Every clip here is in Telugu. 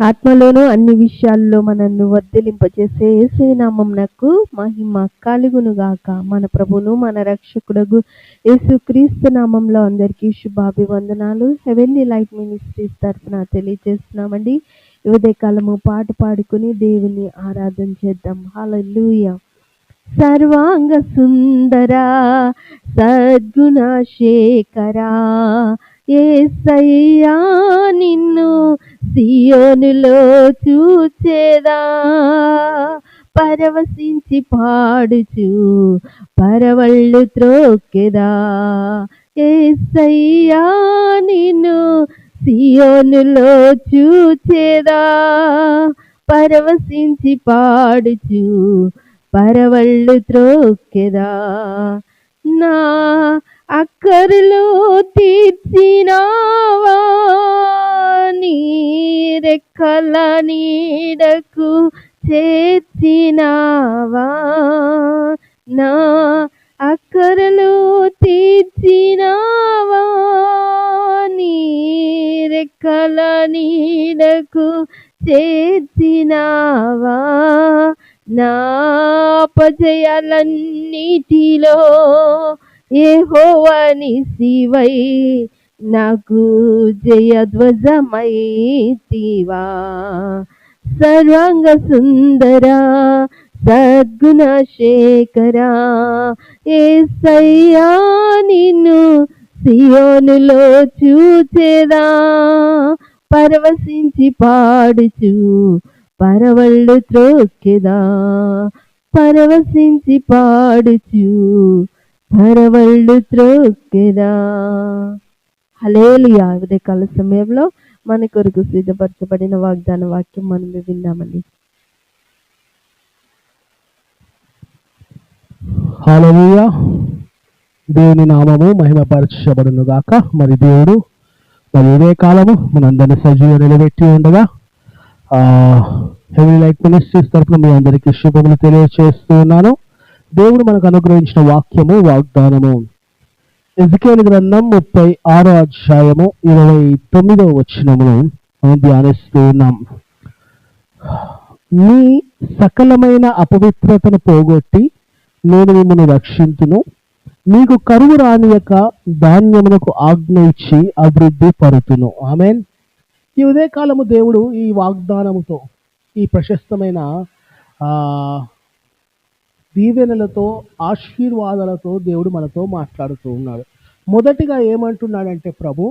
ఆత్మలోనూ అన్ని విషయాల్లో మనల్ని వర్ధలింపచేసే ఏసే నామంనకు మహిమ కలుగునుగాక. మన ప్రభును మన రక్షకుడగు యేసుక్రీస్తు నామంలో అందరికీ శుభాభివందనాలు. హెవెన్లీ లైట్ మినిస్ట్రీస్ తరఫున తెలియజేస్తున్నామండి. ఈ ఉదయకాలము పాట పాడుకుని దేవుని ఆరాధన చేద్దాం. హలూయ సర్వాంగ సుందరా సద్గుణ శేఖరా. ఏసయ్యా నిన్ను సియోనులో చూచేదా? పరవశించి పాడుచు పరవళ్ళు త్రోకెదా ఏసయ్యా నిన్ను సియోనులో చూచేదా? పరవశించి పాడుచు పరవళ్ళు త్రోక్కెదా? నా అక్కరులో తీర్చినావా? రెక్కల నీడకు చేర్చినావా? నా అక్కరలు తీర్చినావా? నీ రెక్కల నీడకు చేర్చినావా? నా అపజయాలన్నిటిలో యెహోవాని శివై నాకు జయధ్వజమైతివా. సర్వాంగ సుందర సద్గుణ శేఖరా. సయ్యా నిన్ను సియోనులో చూచేదా. పరవశించి పాడుచు పరవళ్ళు త్రోకెదా పరవశించి పాడుచు పరవళ్ళు త్రోకెదా హలేలియా ఉదయకాల సమయంలో మన కొరకు సిద్ధపరచబడిన వాగ్దాన వాక్యం మనం విందామండి హాలూయ దేవుని నామము మహిమపరచబడును గాక. మరి దేవుడు మరి ఇదే కాలము మనందరినీ సజీవ నిలబెట్టి ఉండగా హెవీ లైట్ మినిస్ట్రీస్ తరఫున మీ అందరికీ శుభములు తెలియజేస్తున్నాను దేవుడు మనకు అనుగ్రహించిన వాక్యము వాగ్దానము ఎజుకేల్ గ్రంథం ముప్పై ఆరో అధ్యాయము ఇరవై తొమ్మిదో వచ్చినమును మనం ధ్యానిస్తూ ఉన్నాం. మీ సకలమైన అపవిత్రతను పోగొట్టి నేను మిమ్మల్ని రక్షించును. మీకు కరువు రానియక ధాన్యమునకు ఆజ్ఞ ఇచ్చి అభివృద్ధి పరుతును. ఆమె ఈ ఉదయకాలము దేవుడు ఈ వాగ్దానముతో ఈ ప్రశస్తమైన దీవెనలతో ఆశీర్వాదాలతో దేవుడు మనతో మాట్లాడుతూ ఉన్నాడు. మొదటిగా ఏమంటున్నాడంటే ప్రభు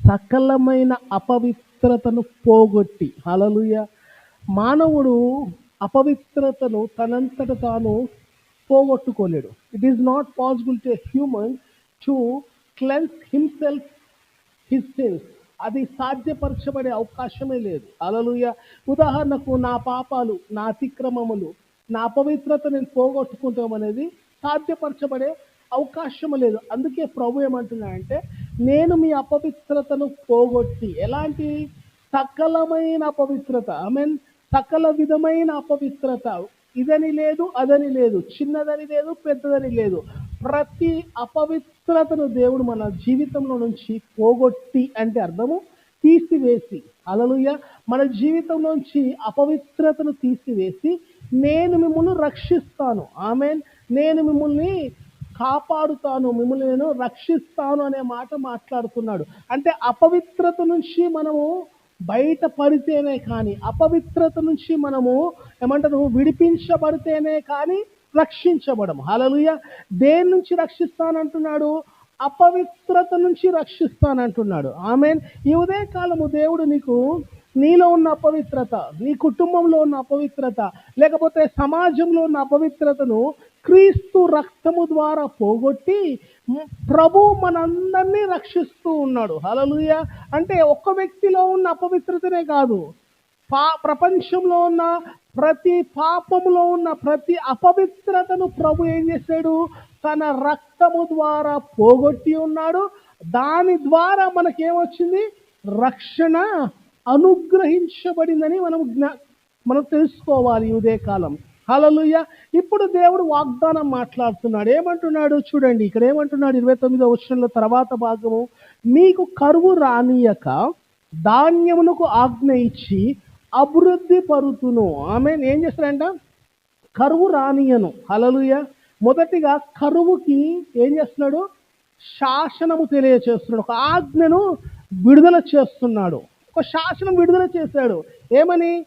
సకలమైన అపవిత్రతను పోగొట్టి హలలుయ మానవుడు అపవిత్రతను తనంతట తాను పోగొట్టుకోలేడు. It is not possible to human to cleanse himself his sins అది సాధ్యపరచబడే అవకాశమే లేదు. అలలుయ ఉదాహరణకు నా పాపాలు నా అతిక్రమములు నా అపవిత్రత నేను పోగొట్టుకుంటాం అనేది సాధ్యపరచబడే అవకాశం లేదు. అందుకే ప్రభు ఏమంటున్నాడంటే నేను మీ అపవిత్రతను పోగొట్టి ఎలాంటి సకలమైన అపవిత్రత ఐ మీన్ సకల విధమైన అపవిత్రత ఇదని లేదు అదని లేదు చిన్నదని లేదు పెద్దదని లేదు ప్రతి అపవిత్రతను దేవుడు మన జీవితంలో నుంచి పోగొట్టి అంటే అర్థము తీసివేసి అలలుయ మన జీవితంలోంచి అపవిత్రతను తీసివేసి నేను మిమ్మల్ని రక్షిస్తాను. ఆమె నేను మిమ్మల్ని కాపాడుతాను. మిమ్మల్ని నేను రక్షిస్తాను అనే మాట మాట్లాడుతున్నాడు. అంటే అపవిత్రత నుంచి మనము బయటపడితేనే కానీ అపవిత్రత నుంచి మనము ఏమంటారు విడిపించబడితేనే కానీ రక్షించబడము. హలలుయ దేని నుంచి రక్షిస్తానంటున్నాడు? అపవిత్రత నుంచి రక్షిస్తానంటున్నాడు. ఆమె ఈ ఉదయకాలము దేవుడు నీకు నీలో ఉన్న అపవిత్రత నీ కుటుంబంలో ఉన్న అపవిత్రత లేకపోతే సమాజంలో ఉన్న అపవిత్రతను క్రీస్తు రక్తము ద్వారా పోగొట్టి ప్రభు మనందరినీ రక్షిస్తూ ఉన్నాడు. హలలుయ అంటే ఒక్క వ్యక్తిలో ఉన్న అపవిత్రతనే కాదు. పా ప్రపంచంలో ఉన్న ప్రతి పాపములో ఉన్న ప్రతి అపవిత్రతను ప్రభు ఏం చేశాడు? తన రక్తము ద్వారా పోగొట్టి ఉన్నాడు. దాని ద్వారా మనకేమొచ్చింది? రక్షణ అనుగ్రహించబడిందని మనం జ్ఞా మనం తెలుసుకోవాలి ఈ ఉదయకాలం. హలలుయ ఇప్పుడు దేవుడు వాగ్దానం మాట్లాడుతున్నాడు. ఏమంటున్నాడు చూడండి. ఇక్కడ ఏమంటున్నాడు? ఇరవై తొమ్మిదో వచ్చిన తర్వాత భాగము. మీకు కరువు రానియక ధాన్యమునకు ఆజ్ఞ ఇచ్చి అభివృద్ధి పరుతును. ఆమె ఏం చేస్తారంట కరువు రానియను. హలలుయ మొదటిగా కరువుకి ఏం చేస్తున్నాడు? శాసనము తెలియచేస్తున్నాడు. ఒక ఆజ్ఞను విడుదల చేస్తున్నాడు. ఒక శాసనం విడుదల చేశాడు. ఏమని?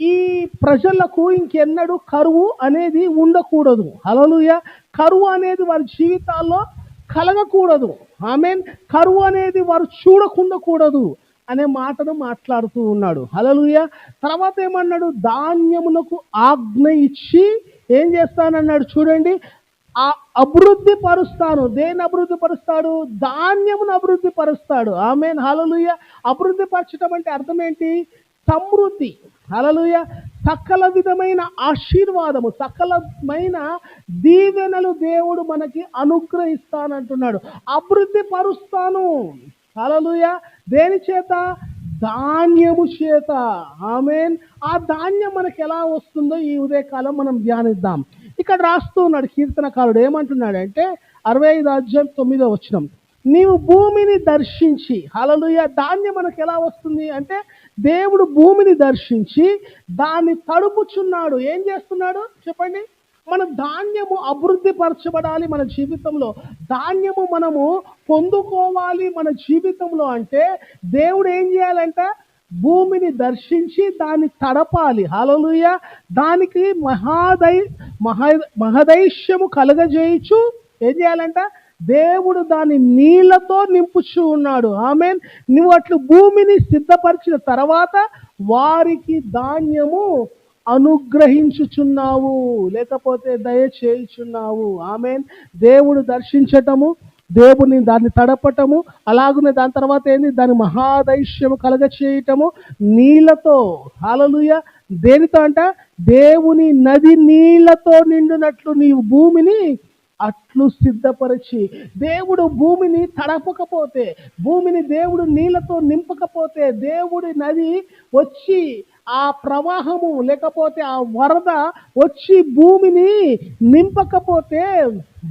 ఈ ప్రజలకు ఇంకెన్నడూ కరువు అనేది ఉండకూడదు. హలోయ కరువు అనేది వారి జీవితాల్లో కలగకూడదు. ఆమెన్. కరువు అనేది వారు చూడకుండకూడదు అనే మాటను మాట్లాడుతూ ఉన్నాడు. హలలుయ తర్వాత ఏమన్నాడు? ధాన్యమునకు ఆజ్ఞ ఇచ్చి ఏం చేస్తానన్నాడు చూడండి. ఆ అభివృద్ధి పరుస్తాను. దేని అభివృద్ధి పరుస్తాడు? ధాన్యమును అభివృద్ధి పరుస్తాడు. ఆమెన్. హలలుయ అభివృద్ధి పరచడం అంటే అర్థం ఏంటి? సమృద్ధి. అలలుయ సకల విధమైన ఆశీర్వాదము సకలమైన దీవెనలు దేవుడు మనకి అనుగ్రహిస్తానంటున్నాడు. అభివృద్ధి పరుస్తాను. అలలుయ దేని చేత? ధాన్యము చేత. ఆమెన్. ఆ ధాన్యం మనకి ఎలా వస్తుందో ఈ ఉదయకాలం మనం ధ్యానిద్దాం. ఇక్కడ రాస్తూ ఉన్నాడు కీర్తనకారుడు. ఏమంటున్నాడంటే అరవై ఐదు అధ్యాయం తొమ్మిదో వచ్చినం నీవు భూమిని దర్శించి హలలుయ ధాన్యం మనకు ఎలా వస్తుంది అంటే దేవుడు భూమిని దర్శించి దాన్ని తడుపుచున్నాడు. ఏం చేస్తున్నాడు? చెప్పండి. మన ధాన్యము అభివృద్ధి పరచబడాలి మన జీవితంలో. ధాన్యము మనము పొందుకోవాలి మన జీవితంలో అంటే దేవుడు ఏం చేయాలంట? భూమిని దర్శించి దాన్ని తడపాలి. హలలుయ దానికి మహాదై మహా మహదైశ్యము కలగజేయచ్చు ఏం చేయాలంటే? దేవుడు దాని నీళ్ళతో నింపుచూ ఉన్నాడు. ఆమె నువ్వు అట్లు భూమిని సిద్ధపరిచిన తర్వాత వారికి ధాన్యము అనుగ్రహించుచున్నావు. లేకపోతే దయచేయుచున్నావు ఆమె దేవుడు దర్శించటము దేవుని దాన్ని తడపటము అలాగనే దాని తర్వాత ఏంది? దాని మహాదైశ్యము కలగ చేయటము నీళ్ళతో. హాలలుయ దేనితో అంట? దేవుని నది నీళ్ళతో నిండునట్లు నీవు భూమిని అట్లు సిద్ధపరిచి దేవుడు భూమిని తడపకపోతే భూమిని దేవుడు నీళ్ళతో నింపకపోతే దేవుడి నది వచ్చి ఆ ప్రవాహము లేకపోతే ఆ వరద వచ్చి భూమిని నింపకపోతే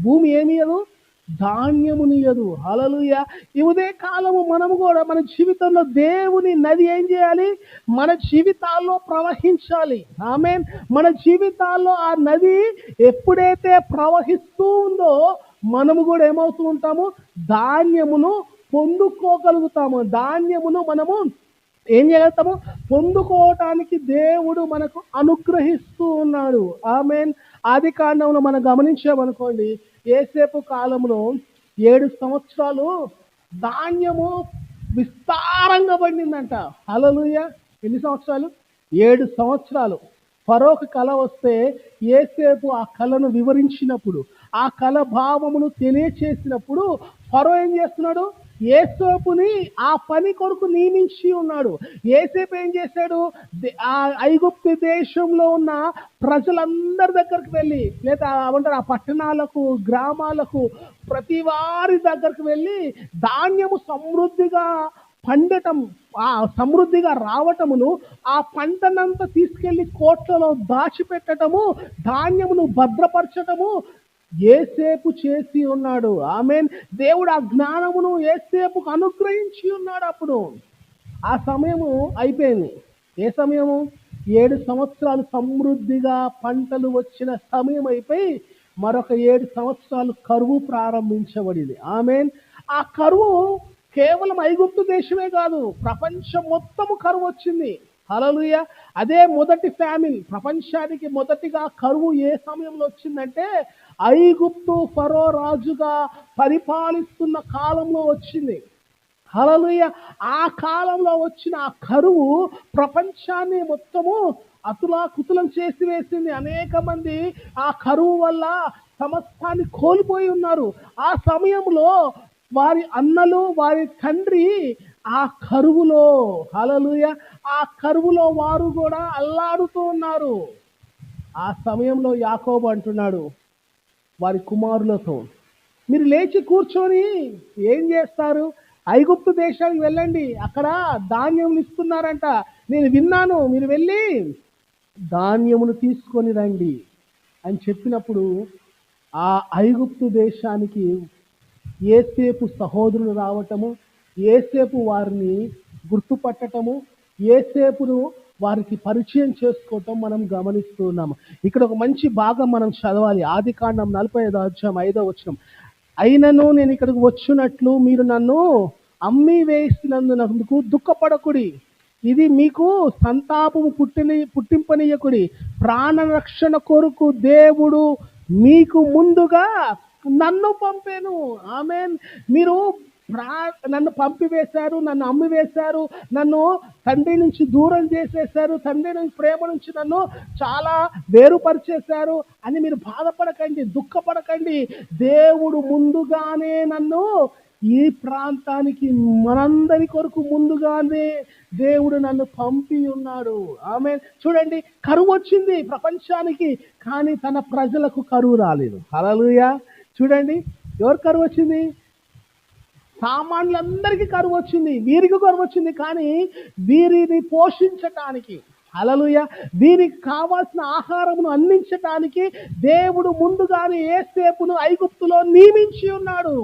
భూమి ఏమియదు ధాన్యమునియదు హలలుయ ఈ ఉదయ కాలము మనము కూడా మన జీవితంలో దేవుని నది ఏం చేయాలి? మన జీవితాల్లో ప్రవహించాలి. ఆమె మన జీవితాల్లో ఆ నది ఎప్పుడైతే ప్రవహిస్తూ ఉందో మనము కూడా ఏమవుతూ ఉంటాము? ధాన్యమును పొందుకోగలుగుతాము. ధాన్యమును మనము ఏం చేయగలుగుతాము పొందుకోవటానికి దేవుడు మనకు అనుగ్రహిస్తూ ఉన్నాడు. ఆమెన్. ఆది కాండంలో మనం గమనించామనుకోండి ఏసేపు కాలంలో ఏడు సంవత్సరాలు ధాన్యము విస్తారంగా పండిందంట. హలలుయ ఎన్ని సంవత్సరాలు? ఏడు సంవత్సరాలు. ఫరోకు కళ వస్తే ఏసేపు ఆ కళను వివరించినప్పుడు ఆ కళ భావమును తెలియచేసినప్పుడు ఫరో ఏం చేస్తున్నాడు? ఏసేపుని ఆ పని కొరకు నియమించి ఉన్నాడు. ఏసేపు ఏం చేశాడు? ఆ ఐగుప్తి దేశంలో ఉన్న ప్రజలందరి దగ్గరికి వెళ్ళి లేదా ఏమంటారు ఆ పట్టణాలకు గ్రామాలకు ప్రతి వారి దగ్గరికి వెళ్ళి ధాన్యము సమృద్ధిగా పండటం ఆ సమృద్ధిగా రావటమును ఆ పంటనంతా తీసుకెళ్ళి కోట్లలో దాచిపెట్టడము ధాన్యమును భద్రపరచటము ఏసేపు చేసి ఉన్నాడు. ఆమెన్. దేవుడు ఆ జ్ఞానమును ఏసేపుకు అనుగ్రహించి ఉన్నాడు అప్పుడు. ఆ సమయము అయిపోయింది. ఏ సమయము? ఏడు సంవత్సరాలు సమృద్ధిగా పంటలు వచ్చిన సమయం అయిపోయి మరొక ఏడు సంవత్సరాలు కరువు ప్రారంభించబడింది. ఆమెన్. ఆ కరువు కేవలం ఐగుప్తు దేశమే కాదు ప్రపంచం మొత్తము కరువు వచ్చింది. హలలుయ అదే మొదటి ఫ్యామిలీ. ప్రపంచానికి మొదటిగా కరువు ఏ సమయంలో వచ్చిందంటే ఐగుప్తు ఫరో రాజుగా పరిపాలిస్తున్న కాలంలో వచ్చింది. హలలుయ ఆ కాలంలో వచ్చిన ఆ కరువు ప్రపంచాన్ని మొత్తము అతులా కుతులం చేసి వేసింది. అనేక మంది ఆ కరువు వల్ల సమస్తాన్ని కోల్పోయి ఉన్నారు. ఆ సమయంలో వారి అన్నలు వారి తండ్రి ఆ కరువులో హలలుయ ఆ కరువులో వారు కూడా అల్లాడుతూ ఉన్నారు. ఆ సమయంలో యాకోబు అంటున్నాడు వారి కుమారులతో. మీరు లేచి కూర్చొని ఏం చేస్తారు? ఐగుప్తు దేశానికి వెళ్ళండి. అక్కడ ధాన్యములు ఇస్తున్నారంట. నేను విన్నాను. మీరు వెళ్ళి ధాన్యమును తీసుకొని రండి అని చెప్పినప్పుడు ఆ ఐగుప్తు దేశానికి ఏసేపు సహోదరులు రావటము ఏసేపు వారిని గుర్తుపట్టటము ఏసేపును వారికి పరిచయం చేసుకోవటం మనం గమనిస్తూ ఉన్నాము. ఇక్కడ ఒక మంచి భాగం మనం చదవాలి. ఆది కాండం నలభై ఐదో అధ్యాయం ఐదో వచ్చిన అయినను నేను ఇక్కడికి వచ్చినట్లు మీరు నన్ను అమ్మి వేసినందుకు దుఃఖపడకుడి. ఇది మీకు సంతాపము పుట్టిని పుట్టింపనీయకుడి. ప్రాణరక్షణ కొరకు దేవుడు మీకు ముందుగా నన్ను పంపాను. ఆమె మీరు నన్ను పంపివేశారు నన్ను అమ్మి వేశారు నన్ను తండ్రి నుంచి దూరం చేసేసారు తండ్రి నుంచి ప్రేమ నుంచి నన్ను చాలా వేరుపరిచేశారు అని మీరు బాధపడకండి దుఃఖపడకండి. దేవుడు ముందుగానే నన్ను ఈ ప్రాంతానికి మనందరి కొరకు ముందుగానే దేవుడు నన్ను పంపి ఉన్నాడు. ఆమె చూడండి కరువు వచ్చింది ప్రపంచానికి కానీ తన ప్రజలకు కరువు రాలేదు. హలలుయా చూడండి ఎవరు కరువు వచ్చింది? సామాన్యులందరికీ కరువు వచ్చింది వీరికి కరువు వచ్చింది కానీ వీరిని పోషించటానికి అలలుయ దీనికి కావాల్సిన ఆహారమును అందించటానికి దేవుడు ముందుగానే ఏసేపును ఐగుప్తులో నియమించి ఉన్నాడు.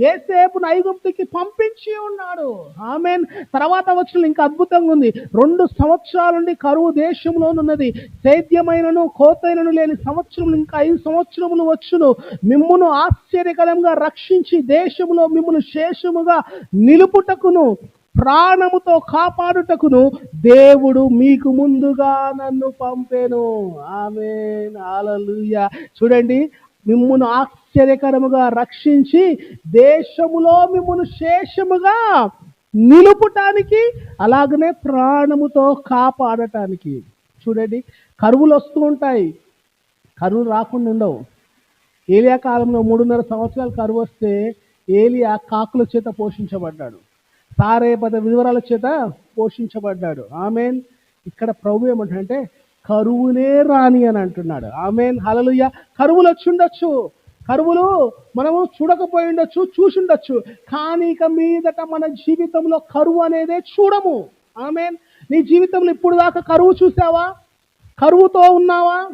ఏసేపును ఐగుప్తికి పంపించి ఉన్నాడు. ఆమెన్. తర్వాత వచ్చిన ఇంకా అద్భుతంగా ఉంది. రెండు సంవత్సరాల నుండి కరువు దేశంలో ఉన్నది. సేద్యమైనను కోతైనను లేని సంవత్సరములు ఇంకా ఐదు సంవత్సరములు వచ్చును. మిమ్మును ఆశ్చర్యకరంగా రక్షించి దేశంలో మిమ్మల్ని శేషముగా నిలుపుటకును ప్రాణముతో కాపాడుటకును దేవుడు మీకు ముందుగా నన్ను పంపెను. ఆమె చూడండి మిమ్మును ఆశ్చర్యకరముగా రక్షించి దేశములో మిమ్మును శేషముగా నిలుపుటానికి అలాగనే ప్రాణముతో కాపాడటానికి. చూడండి కరువులు వస్తూ ఉంటాయి. కరువులు రాకుండా ఉండవు. ఏలియా కాలంలో మూడున్నర సంవత్సరాలు కరువు వస్తే ఏలియా కాకుల చేత పోషించబడ్డాడు. సారేపద వివరాల చేత పోషించబడ్డాడు. ఆమెన్. ఇక్కడ ప్రభు ఏమంటాడంటే కరువునే రాని అని అంటున్నాడు. ఆమెన్. హలలుయ కరువులు వచ్చి ఉండొచ్చు. కరువులు మనము చూడకపోయి ఉండొచ్చు చూసి ఉండొచ్చు. కానీ ఇక మీదట మన జీవితంలో కరువు అనేదే చూడము. ఆమెన్. నీ జీవితంలో ఇప్పుడు దాకా కరువు చూసావా? కరువుతో ఉన్నావా?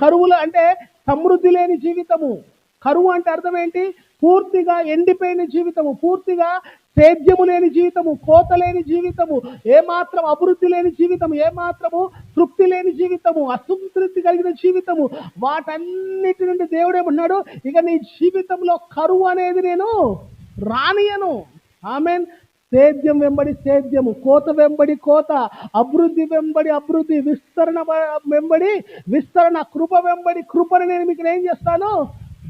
కరువులు అంటే సమృద్ధి లేని జీవితము. కరువు అంటే అర్థం ఏంటి? పూర్తిగా ఎండిపోయిన జీవితము. పూర్తిగా సేద్యము లేని జీవితము కోత లేని జీవితము ఏమాత్రం అభివృద్ధి లేని జీవితము ఏమాత్రము తృప్తి లేని జీవితము అసంతృప్తి కలిగిన జీవితము వాటన్నిటి నుండి దేవుడు ఏమన్నాడు ఇక నీ జీవితంలో కరువు అనేది నేను రానియను. ఆమెన్. సేద్యం వెంబడి సేద్యము కోత వెంబడి కోత అభివృద్ధి వెంబడి అభివృద్ధి విస్తరణ వెంబడి విస్తరణ కృప వెంబడి కృపని నేను మీకు ఏం చేస్తాను?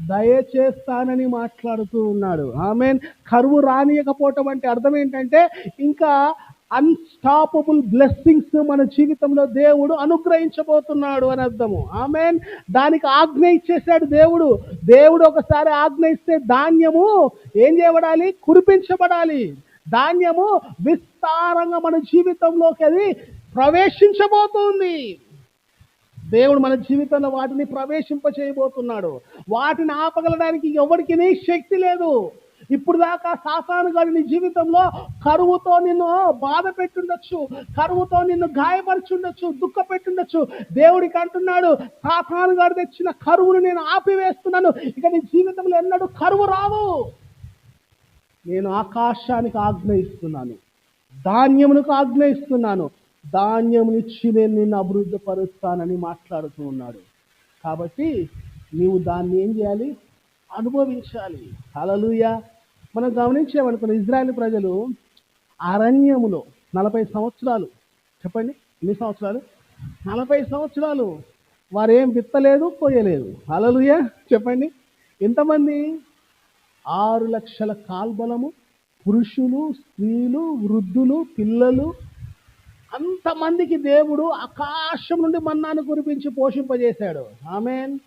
దయచేస్తానని మాట్లాడుతూ ఉన్నాడు. ఆమెన్. కరువు రానియకపోవటం అంటే అర్థం ఏంటంటే ఇంకా అన్స్టాపబుల్ బ్లెస్సింగ్స్ మన జీవితంలో దేవుడు అనుగ్రహించబోతున్నాడు అని అర్థము. ఆమెన్. దానికి ఆజ్ఞ ఇచ్చేసాడు దేవుడు. దేవుడు ఒకసారి ఆజ్ఞ ఇస్తే ధాన్యము ఏం చేయబడాలి? కురిపించబడాలి. ధాన్యము విస్తారంగా మన జీవితంలోకి అది ప్రవేశించబోతుంది. దేవుడు మన జీవితంలో వాటిని ప్రవేశింప చేయబోతున్నాడు వాటిని ఆపగలడానికి ఎవరికినే శక్తి లేదు. ఇప్పుడు దాకా సాతాను గారి నీ జీవితంలో కరువుతో నిన్ను బాధ పెట్టుండొచ్చు కరువుతో నిన్ను గాయపరుచుండొచ్చు దుఃఖ పెట్టుండొచ్చు దేవుడికి అంటున్నాడు సాతాను గారు తెచ్చిన కరువును నేను ఆపివేస్తున్నాను. ఇక నీ జీవితంలో ఎన్నడూ కరువు రావు నేను ఆకాశానికి ఆజ్ఞయిస్తున్నాను ధాన్యమునకు ఆజ్ఞ ధాన్యమునిచ్చి నేను నిన్ను అభివృద్ధి పరుస్తానని మాట్లాడుతూ ఉన్నాడు. కాబట్టి నీవు దాన్ని ఏం చేయాలి? అనుభవించాలి. అలలుయ మనం గమనించామనుకున్న ఇజ్రాయెల్ ప్రజలు అరణ్యములో నలభై సంవత్సరాలు చెప్పండి ఎన్ని సంవత్సరాలు? నలభై సంవత్సరాలు. వారు ఏం విత్తలేదు పోయలేదు. అలలుయ చెప్పండి. ఎంతమంది? ఆరు లక్షల కాల్బలము. పురుషులు స్త్రీలు వృద్ధులు పిల్లలు అంతమందికి దేవుడు ఆకాశం నుండి మన్నాను కురిపించి పోషింపజేశాడు. ఆమెన్.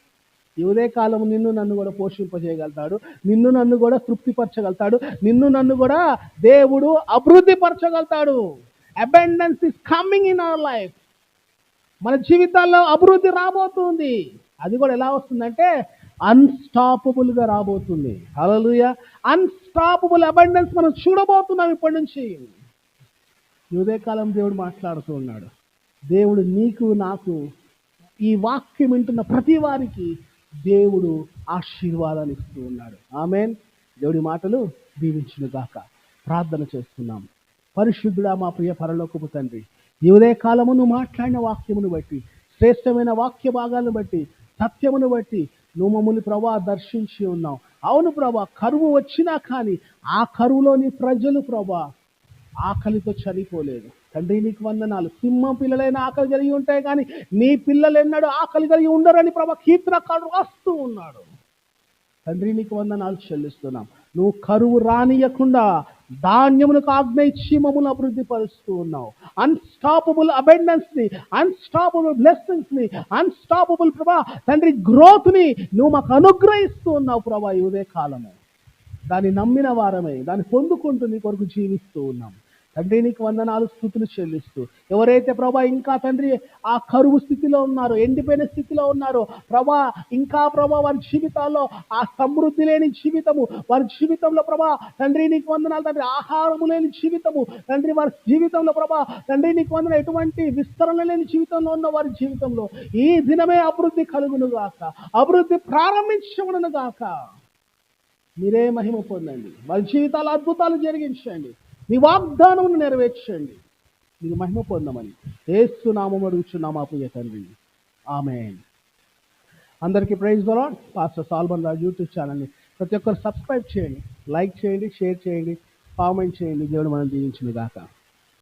ఇవదే కాలం నిన్ను నన్ను కూడా పోషింపజేయగలుగుతాడు. నిన్ను నన్ను కూడా తృప్తిపరచగలుగుతాడు. నిన్ను నన్ను కూడా దేవుడు అభివృద్ధి పరచగలుగుతాడు abundance is coming in our life మన జీవితాల్లో అభివృద్ధి రాబోతుంది. అది కూడా ఎలా వస్తుందంటే అన్స్టాపబుల్గా రాబోతుంది. హలలుయ అన్స్టాపబుల్ అబెండెన్స్ మనం చూడబోతున్నాం ఇప్పటి నుంచి. ఉదయకాలం దేవుడు మాట్లాడుతూ ఉన్నాడు. దేవుడు నీకు నాకు ఈ వాక్యం వింటున్న ప్రతి వారికి దేవుడు ఆశీర్వాదాన్ని ఇస్తూ ఉన్నాడు. ఆమెన్. దేవుడి మాటలు దీవించిన గాక. ప్రార్థన చేస్తున్నాం. పరిశుద్ధుడా మా ప్రియ పరలోకపు తండ్రి ఈ కాలమును నువ్వు మాట్లాడిన వాక్యమును బట్టి శ్రేష్టమైన వాక్య భాగాలను బట్టి సత్యమును బట్టి నువ్వు మమ్మల్ని ప్రభా దర్శించి ఉన్నావు. అవును ప్రభా కరువు వచ్చినా కానీ ఆ కరువులోని ప్రజలు ప్రభా ఆకలితో చనిపోలేదు. తండ్రి నీకు వందనాలు. సింహం పిల్లలైన ఆకలి కలిగి ఉంటాయి కానీ నీ పిల్లలు ఎన్నడూ ఆకలి కలిగి ఉండరని ప్రభ కీర్తనకాడు రాస్తూ ఉన్నాడు. తండ్రి నీకు వందనాలు చెల్లిస్తున్నాం. నువ్వు కరువు రానియకుండా ధాన్యములకు ఆజ్ఞ ఇచ్చి మమ్మల్ని అభివృద్ధి పరుస్తూ ఉన్నావు. అన్స్టాపబుల్ అబెండెన్స్ని అన్స్టాపబుల్ బ్లెస్సింగ్స్ని అన్స్టాపబుల్ ప్రభా తండ్రి గ్రోత్ని నువ్వు మాకు అనుగ్రహిస్తూ ఉన్నావు ప్రభా ఇదే కాలము దాన్ని నమ్మిన వారమే దాన్ని పొందుకుంటూ నీ కొరకు జీవిస్తూ ఉన్నాం. తండ్రి నీకు వందనాలు స్థుతులు చెల్లిస్తూ ఎవరైతే ప్రభా ఇంకా తండ్రి ఆ కరువు స్థితిలో ఉన్నారో ఎండిపోయిన స్థితిలో ఉన్నారో ప్రభా ఇంకా ప్రభా వారి జీవితాల్లో ఆ సమృద్ధి లేని జీవితము వారి జీవితంలో ప్రభా తండ్రి నీకు వందనాలు తండ్రి ఆహారము లేని జీవితము తండ్రి వారి జీవితంలో ప్రభా తండ్రి నీకు వందన ఎటువంటి విస్తరణ లేని జీవితంలో ఉన్న వారి జీవితంలో ఈ దినమే అభివృద్ధి కలుగును గాక అభివృద్ధి ప్రారంభించబడును గాక. మీరే మహిమ పొందండి వారి జీవితాలు అద్భుతాలు జరిగించండి. మీ వాగ్దానం నెరవేర్చండి. మీరు మహిమ పొందమని. ఏసునామం అడుగుచున్నాం మా ప్రియ తండ్రి. ఆమె అందరికీ ప్రైజ్ దొరాన్ పాస్టర్ సాల్మన్ రాజు యూట్యూబ్ ఛానల్ని ప్రతి ఒక్కరు సబ్స్క్రైబ్ చేయండి లైక్ చేయండి షేర్ చేయండి కామెంట్ చేయండి. దేవుడు మనం దీవించింది గాక.